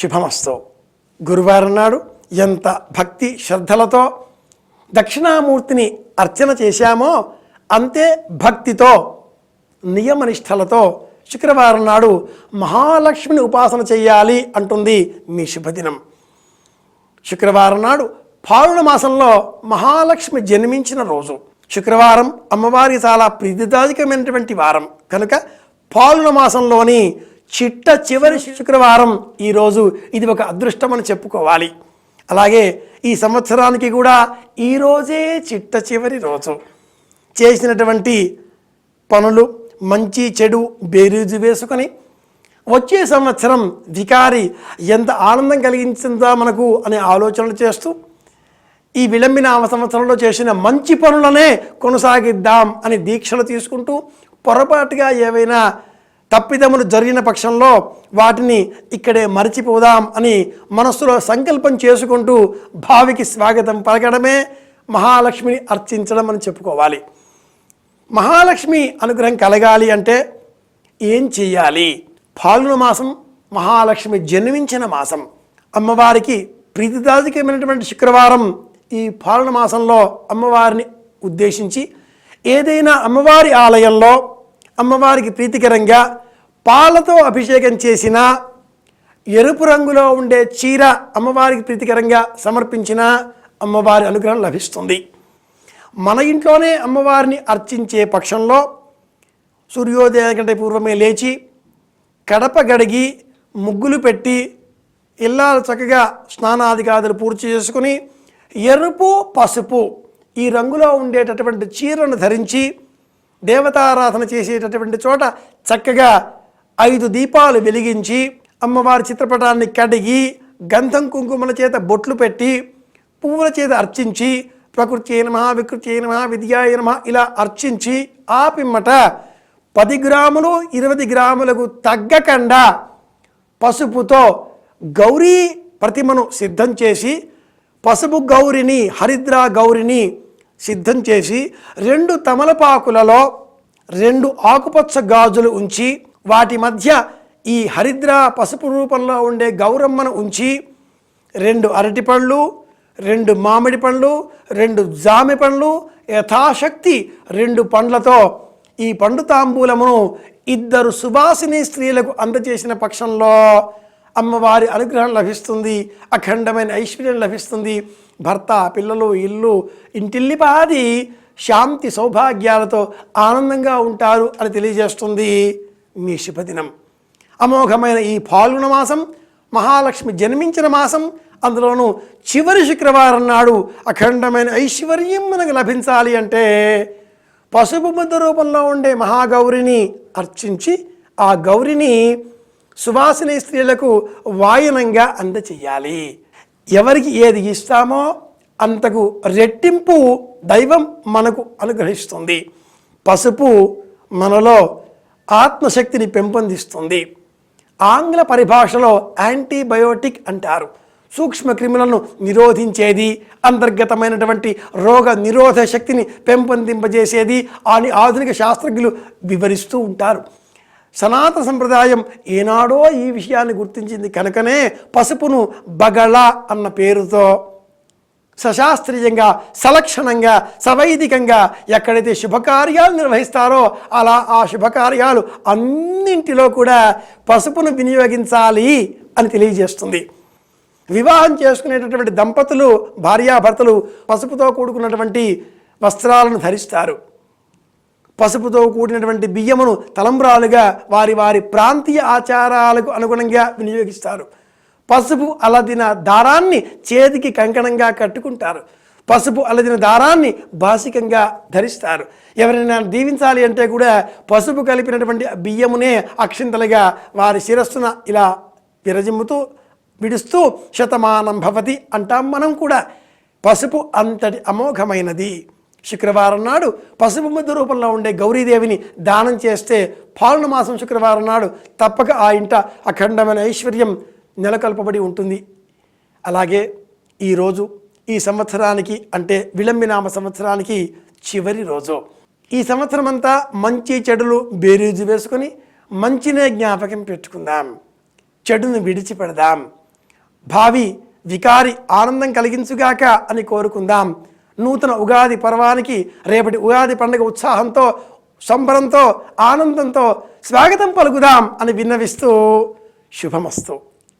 శుభమస్తు. గురువారం నాడు ఎంత భక్తి శ్రద్ధలతో దక్షిణామూర్తిని అర్చన చేశామో అంతే భక్తితో నియమనిష్టలతో శుక్రవారం నాడు మహాలక్ష్మిని ఉపాసన చేయాలి అంటుంది మీ శుభదినం. శుక్రవారం నాడు పారుణ మాసంలో మహాలక్ష్మి జన్మించిన రోజు. శుక్రవారం అమ్మవారి చాలా ప్రీతిదాయకమైనటువంటి వారం. కనుక పాలుణ మాసంలోని చిట్ట చివరి శుక్రవారం ఈరోజు ఇది ఒక అదృష్టం అని చెప్పుకోవాలి. అలాగే ఈ సంవత్సరానికి కూడా ఈరోజే చిట్ట చివరి రోజు. చేసినటువంటి పనులు మంచి చెడు బేరీజు వేసుకొని వచ్చే సంవత్సరం వికారి ఎంత ఆనందం కలిగించిందా మనకు అనే ఆలోచనలు చేస్తూ ఈ విలంబిన సంవత్సరంలో చేసిన మంచి పనులనే కొనసాగిద్దాం అని దీక్షలు తీసుకుంటూ పొరపాటుగా ఏవైనా తప్పిదములు జరిగిన పక్షంలో వాటిని ఇక్కడే మరచిపోదాం అని మనస్సులో సంకల్పం చేసుకుంటూ భావికి స్వాగతం పలకడమే మహాలక్ష్మిని అర్చించడం అని చెప్పుకోవాలి. మహాలక్ష్మి అనుగ్రహం కలగాలి అంటే ఏం చెయ్యాలి? పాల్గొన మాసం మహాలక్ష్మి జన్మించిన మాసం. అమ్మవారికి ప్రీతిదాదికమైనటువంటి శుక్రవారం ఈ పాలన మాసంలో అమ్మవారిని ఉద్దేశించి ఏదైనా అమ్మవారి ఆలయంలో అమ్మవారికి ప్రీతికరంగా పాలతో అభిషేకం చేసిన ఎరుపు రంగులో ఉండే చీర అమ్మవారికి ప్రీతికరంగా సమర్పించిన అమ్మవారి అనుగ్రహం లభిస్తుంది. మన ఇంట్లోనే అమ్మవారిని అర్చించే పక్షంలో సూర్యోదయం కంటే పూర్వమే లేచి కడప గడిగి ముగ్గులు పెట్టి ఇల్లాలు చక్కగా స్నానాధికారులు పూర్తి చేసుకుని ఎరుపు పసుపు ఈ రంగులో ఉండేటటువంటి చీరను ధరించి దేవతారాధన చేసేటటువంటి చోట చక్కగా ఐదు దీపాలు వెలిగించి అమ్మవారి చిత్రపటాన్ని కడిగి గంధం కుంకుమల చేత బొట్లు పెట్టి పువ్వుల చేత అర్చించి ప్రకృతి నమ వికృతి నమ విద్యాయ నమ ఇలా అర్చించి ఆ పిమ్మట పది గ్రాములు ఇరవై గ్రాములకు తగ్గకుండా పసుపుతో గౌరీ ప్రతిమను సిద్ధం చేసి పసుపు గౌరిని హరిద్రా గౌరిని సిద్ధం చేసి రెండు తమలపాకులలో రెండు ఆకుపచ్చ గాజులు ఉంచి వాటి మధ్య ఈ హరిద్ర పసుపు రూపంలో ఉండే గౌరమ్మను ఉంచి రెండు అరటిపళ్ళు రెండు మామిడి పండ్లు రెండు జామి పండ్లు యథాశక్తి రెండు పండ్లతో ఈ పండు తాంబూలమును ఇద్దరు సువాసిని స్త్రీలకు అందజేసిన పక్షంలో అమ్మవారి అనుగ్రహం లభిస్తుంది అఖండమైన ఐశ్వర్యం లభిస్తుంది. భర్త పిల్లలు ఇల్లు ఇంటిల్లిపాది శాంతి సౌభాగ్యాలతో ఆనందంగా ఉంటారు అని తెలియజేస్తుంది మీ శుభదినం. అమోఘమైన ఈ పాల్గొన మాసం మహాలక్ష్మి జన్మించిన మాసం అందులోనూ చివరి శుక్రవారం నాడు అఖండమైన ఐశ్వర్యం మనకు లభించాలి అంటే పసుపు ముద్ద రూపంలో ఉండే మహాగౌరిని అర్చించి ఆ గౌరిని సువాసన స్త్రీలకు వాయనంగా అందచేయాలి. ఎవరికి ఏది ఇస్తామో అంతకు రెట్టింపు దైవం మనకు అనుగ్రహిస్తుంది. పసుపు మనలో ఆత్మశక్తిని పెంపొందిస్తుంది. ఆంగ్ల పరిభాషలో యాంటీబయోటిక్ అంటారు. సూక్ష్మ క్రిములను నిరోధించేది అంతర్గతమైనటువంటి రోగ నిరోధ శక్తిని పెంపొందింపజేసేది అని ఆధునిక శాస్త్రజ్ఞులు వివరిస్తూ ఉంటారు. సనాతన సంప్రదాయం ఏనాడో ఈ విషయాన్ని గుర్తించింది కనుకనే పసుపును బగళ అన్న పేరుతో సశాస్త్రీయంగా సలక్షణంగా సవైదికంగా ఎక్కడైతే శుభకార్యాలు నిర్వహిస్తారో అలా ఆ శుభకార్యాలు అన్నింటిలో కూడా పసుపును వినియోగించాలి అని తెలియజేస్తుంది. వివాహం చేసుకునేటటువంటి దంపతులు భార్యాభర్తలు పసుపుతో కూడుకున్నటువంటి వస్త్రాలను ధరిస్తారు. పసుపుతో కూడినటువంటి బియ్యమును తలంబ్రాలుగా వారి వారి ప్రాంతీయ ఆచారాలకు అనుగుణంగా వినియోగిస్తారు. పసుపు అలదిన దారాన్ని చేతికి కంకణంగా కట్టుకుంటారు. పసుపు అలదిన దారాన్ని భాషికంగా ధరిస్తారు. ఎవరైనా దీవించాలి అంటే కూడా పసుపు కలిపినటువంటి బియ్యమునే అక్షింతలుగా వారి శిరస్సున ఇలా విరజిమ్ముతూ విడుస్తూ శతమానం భవతి అంటాం మనం కూడా. పసుపు అంతటి అమోఘమైనది. శుక్రవారం నాడు పసుపు ముద్ద రూపంలో ఉండే గౌరీదేవిని దానం చేస్తే పాలన మాసం శుక్రవారం నాడు తప్పక ఆ ఇంట అఖండమైన ఐశ్వర్యం నెలకొల్పబడి ఉంటుంది. అలాగే ఈరోజు ఈ సంవత్సరానికి అంటే విలంబినామ సంవత్సరానికి చివరి రోజు. ఈ సంవత్సరం అంతా మంచి చెడులు బేరీజు వేసుకొని మంచినే జ్ఞాపకం పెట్టుకుందాం. చెడును విడిచిపెడదాం. భావి వికారి ఆనందం కలిగించుగాక అని కోరుకుందాం. నూతన ఉగాది పర్వానికి రేపటి ఉగాది పండుగ ఉత్సాహంతో సంబరంతో ఆనందంతో స్వాగతం పలుకుదాం అని విన్నవిస్తూ శుభమస్తు.